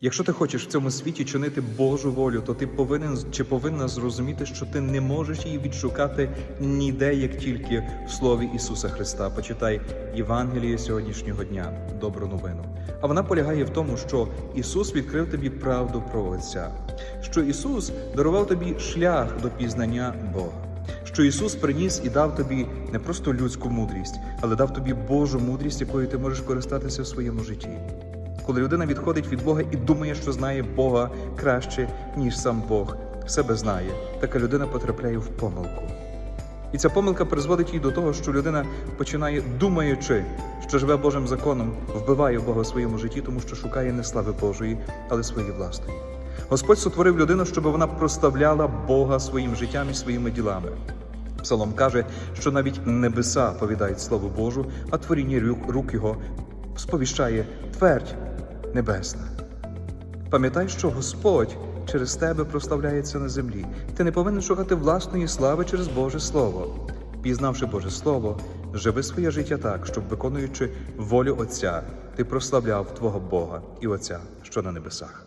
Якщо ти хочеш в цьому світі чинити Божу волю, то ти повинен чи повинна зрозуміти, що ти не можеш її відшукати ніде, як тільки в слові Ісуса Христа. Почитай Євангеліє сьогоднішнього дня, добру новину. А вона полягає в тому, що Ісус відкрив тобі правду про Отця, що Ісус дарував тобі шлях до пізнання Бога. Що Ісус приніс і дав тобі не просто людську мудрість, але дав тобі Божу мудрість, якою ти можеш користатися в своєму житті. Коли людина відходить від Бога і думає, що знає Бога краще, ніж сам Бог, себе знає, така людина потрапляє в помилку. І ця помилка призводить її до того, що людина починає, думаючи, що живе Божим законом, вбиває Бога в своєму житті, тому що шукає не слави Божої, але своєї власної. Господь сотворив людину, щоб вона проставляла Бога своїм життям і своїми ділами. Псалом каже, що навіть небеса повідають славу Божу, а творіння рук його сповіщає твердь небесна. Пам'ятай, що Господь через тебе прославляється на землі. Ти не повинен шукати власної слави через Боже Слово. Пізнавши Боже Слово, живи своє життя так, щоб, виконуючи волю Отця, ти прославляв Твого Бога і Отця, що на небесах.